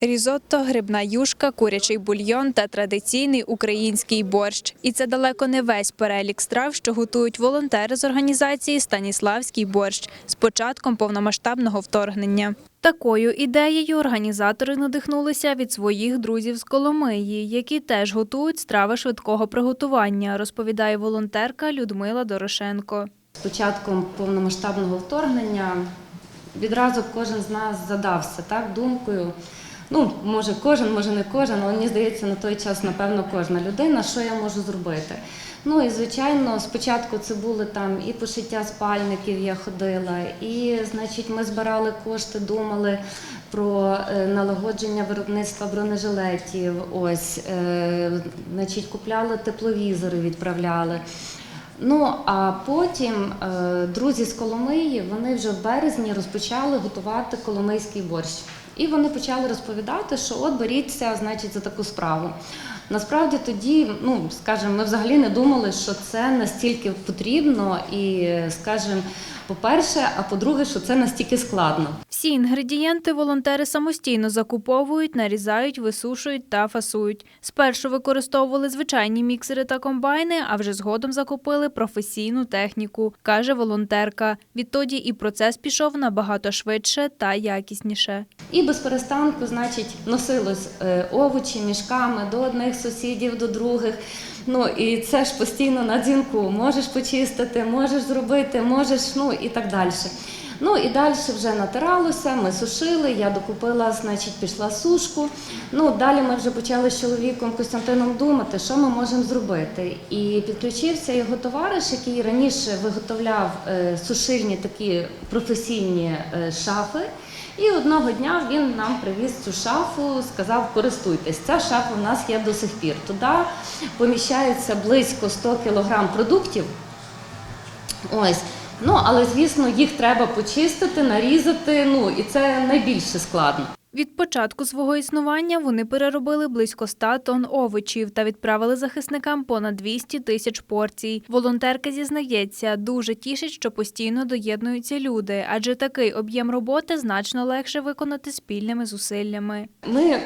Різотто, грибна юшка, курячий бульйон та традиційний український борщ. І це далеко не весь перелік страв, що готують волонтери з організації Станіславський борщ з початком повномасштабного вторгнення. Такою ідеєю організатори надихнулися від своїх друзів з Коломиї, які теж готують страви швидкого приготування, розповідає волонтерка Людмила Дорошенко. З початком повномасштабного вторгнення відразу кожен з нас задався так, думкою. Ну, може кожен, може не кожен, але мені здається, на той час, напевно, кожна людина, що я можу зробити. Ну і звичайно, спочатку це були там і пошиття спальників, я ходила, і значить, ми збирали кошти, думали про е, налагодження виробництва бронежилетів. Ось, е, значить, купляли тепловізори, відправляли. Ну а потім е, друзі з Коломиї вони вже в березні розпочали готувати коломийський борщ. І вони почали розповідати, що от беріться, значить, за таку справу. Насправді тоді, ну скажімо, ми взагалі не думали, що це настільки потрібно, і скажімо, по-перше, а по-друге, що це настільки складно. Всі інгредієнти волонтери самостійно закуповують, нарізають, висушують та фасують. Спершу використовували звичайні міксери та комбайни, а вже згодом закупили професійну техніку, каже волонтерка. Відтоді і процес пішов набагато швидше та якісніше. І без перестанку, значить, носилось е, овочі мішками до одних сусідів, до других. Ну і це ж постійно на дзвінку. Можеш почистити, можеш зробити, можеш, ну і так далі. Ну і далі вже натиралося, ми сушили, я докупила, значить, пішла сушку. Ну, далі ми вже почали з чоловіком Костянтином думати, що ми можемо зробити. І підключився його товариш, який раніше виготовляв е, сушильні такі професійні е, шафи. І одного дня він нам привіз цю шафу, сказав, користуйтесь. Ця шафа в нас є до сих пір. Туди поміщається близько 100 кг продуктів. Ось. Ну, але звісно, їх треба почистити, нарізати. Ну і це найбільше складно. Від початку свого існування вони переробили близько 100 тонн овочів та відправили захисникам понад 200 тисяч порцій. Волонтерка зізнається, дуже тішить, що постійно доєднуються люди, адже такий об'єм роботи значно легше виконати спільними зусиллями. Ми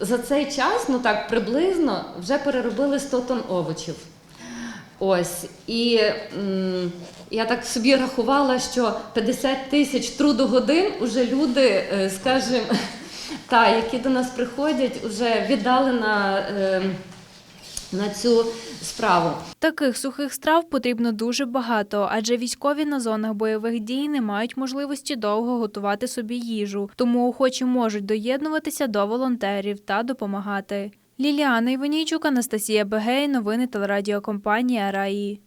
за цей час, ну так приблизно, вже переробили 100 тонн овочів. Ось і м, я так собі рахувала, що 50 тисяч трудогодин уже люди, е, скажімо, та, які до нас приходять, вже віддали на, е, на цю справу. Таких сухих страв потрібно дуже багато, адже військові на зонах бойових дій не мають можливості довго готувати собі їжу, тому охочі можуть доєднуватися до волонтерів та допомагати. Ліліана Іванійчук, Анастасія Бегей, новини телерадіокомпанія Раї.